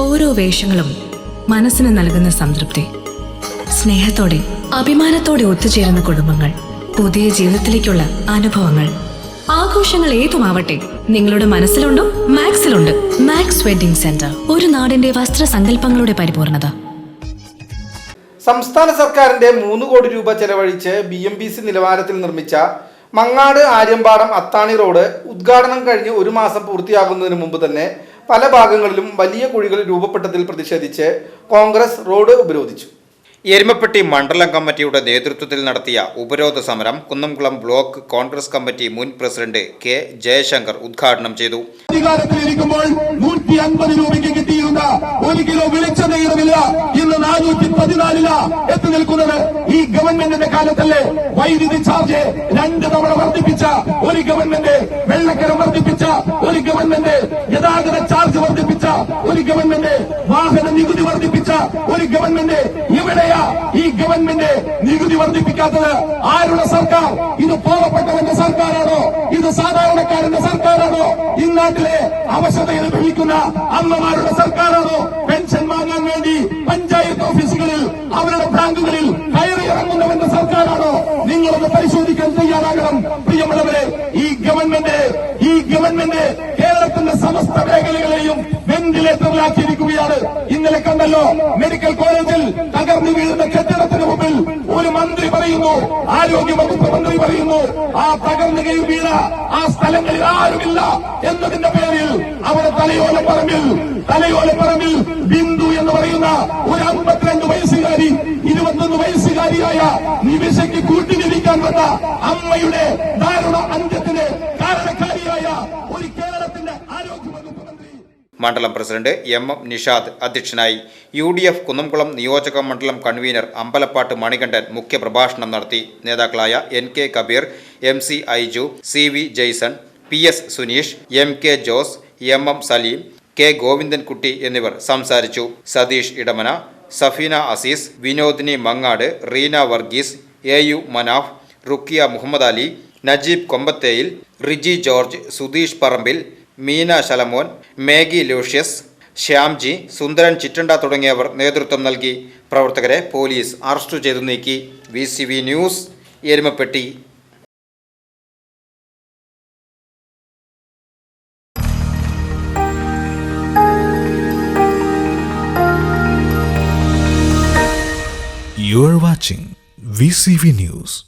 ഓരോ വേഷങ്ങളും മനസ്സിന് നൽകുന്ന സംതൃപ്തി. സ്നേഹത്തോടെ അഭിമാനത്തോടെ ഒത്തുചേരുന്ന കുടുംബങ്ങൾ പുതിയ ജീവിതത്തിലേക്കുള്ള അനുഭവങ്ങൾ. ആഘോഷങ്ങൾ ഏതുമാവട്ടെ നിങ്ങളുടെ മനസ്സിലുണ്ടോ മാക്സിലുണ്ട്. മാക്സ് വെഡിംഗ് സെന്റർ ഒരു നാടിന്റെ വസ്ത്രസങ്കല്പങ്ങളുടെ പരിപൂർണത. സംസ്ഥാന സർക്കാരിന്റെ മൂന്ന് കോടി രൂപ ചെലവഴിച്ച് ബി എം ബി സി നിലവാരത്തിൽ നിർമ്മിച്ച മങ്ങാട് ആര്യമ്പാടം അത്താണി റോഡ് ഉദ്ഘാടനം കഴിഞ്ഞ് ഒരു മാസം പൂർത്തിയാകുന്നതിന് മുമ്പ് തന്നെ പല ഭാഗങ്ങളിലും വലിയ കുഴികൾ രൂപപ്പെട്ടതിൽ പ്രതിഷേധിച്ച് കോൺഗ്രസ് റോഡ് ഉപരോധിച്ചു. എരുമപ്പെട്ടി മണ്ഡലം കമ്മിറ്റിയുടെ നേതൃത്വത്തിൽ നടത്തിയ ഉപരോധ സമരം കുന്നംകുളം ബ്ലോക്ക് കോൺഗ്രസ് കമ്മിറ്റി മുൻ പ്രസിഡന്റ് കെ ജയശങ്കർ ഉദ്ഘാടനം ചെയ്തു. അധികാരത്തിലിരിക്കുമ്പോൾ നൂറ്റി അൻപത് രൂപയ്ക്ക് കിട്ടിയിരുന്ന ഒരു കിലോ വെളിച്ചെണ്ണയുടെ വില ഇന്ന് നാനൂറ്റി പതിനാലില എത്തി നിൽക്കുന്നത് ഈ ഗവൺമെന്റിന്റെ കാലത്തല്ലേ? വൈദ്യുതി ചാർജ് രണ്ട് തവണ വർദ്ധിപ്പിച്ച ഒരു ഗവൺമെന്റ് വെള്ളക്കരം വർദ്ധിപ്പിച്ച ഒരു ഗവൺമെന്റ്. ഒരു ഗവൺമെന്റ് എവിടെയാ ഈ ഗവൺമെന്റ് നികുതി വർദ്ധിപ്പിക്കാത്തത്? ആരുടെ സർക്കാർ? ഇത് പാവപ്പെട്ടവന്റെ സർക്കാരാണോ? ഇത് സാധാരണക്കാരന്റെ സർക്കാരാണോ? ഈ നാട്ടിലെ ഭവിക്കുന്ന അമ്മമാരുടെ സർക്കാരാണോ? പെൻഷൻ വാങ്ങാൻ വേണ്ടി പഞ്ചായത്ത് ഓഫീസുകളിൽ അവരുടെ ബാങ്കുകളിൽ കയറി ഇറങ്ങുന്നവന്റെ സർക്കാരാണോ? നിങ്ങളൊന്ന് പരിശോധിക്കാൻ തയ്യാറാകണം. പ്രിയമുള്ളവരെ ഈ ഗവൺമെന്റ് ഈ ഗവൺമെന്റ് കേരളത്തിന്റെ സമസ്ത മേഖലകളെയും വെന്റിലേറ്ററിലാക്കിയിരിക്കുകയാണ്. ഇന്നലെ കണ്ടല്ലോ മെഡിക്കൽ കോളേജിൽ തകർന്നു വീഴുന്ന കെട്ടിടത്തിന് മുമ്പിൽ ഒരു മന്ത്രി പറയുന്നു ആരോഗ്യ വകുപ്പ് മന്ത്രി പറയുന്നു ആ തകർന്നു വീണ ആ സ്ഥലങ്ങളിൽ ആരുമില്ല എന്നതിന്റെ പേരിൽ അവിടെ തലയോലപ്പറമ്പിൽ തലയോലപ്പറമ്പിൽ ബിന്ദു എന്ന് പറയുന്ന ഒരു അമ്പത്തിരണ്ട് വയസ്സുകാരി ഇരുപത്തൊന്ന് വയസ്സുകാരിയായ നിമിഷയ്ക്ക് കൂട്ടിനിരിക്കാൻ വന്ന അമ്മയുടെ മണ്ഡലം പ്രസിഡന്റ് എം എം നിഷാദ് അധ്യക്ഷനായി. യു ഡി എഫ് കുന്നംകുളം നിയോജക മണ്ഡലം കൺവീനർ അമ്പലപ്പാട്ട് മണികണ്ഠൻ മുഖ്യപ്രഭാഷണം നടത്തി. നേതാക്കളായ N K Kabeer M C Aiju C V Jaison P S Suneesh M K Jose M M Saleem K Govindankutty എന്നിവർ സംസാരിച്ചു. Satheesh Idamana Safeena Azeez Vinodini Mangad Reena Varghese A U Manaf Rukkiya Muhammad Ali Najeeb Kombatheyil Riji George Sudheesh Parambil Meena Shalamon Maggi Lucius Shyamji Sundaran Chittanda തുടങ്ങിയവർ നേതൃത്വം നൽകി. പ്രവർത്തകരെ പോലീസ് അറസ്റ്റ് ചെയ്തു നീക്കി. V news Erumapetty. You are watching VCV News.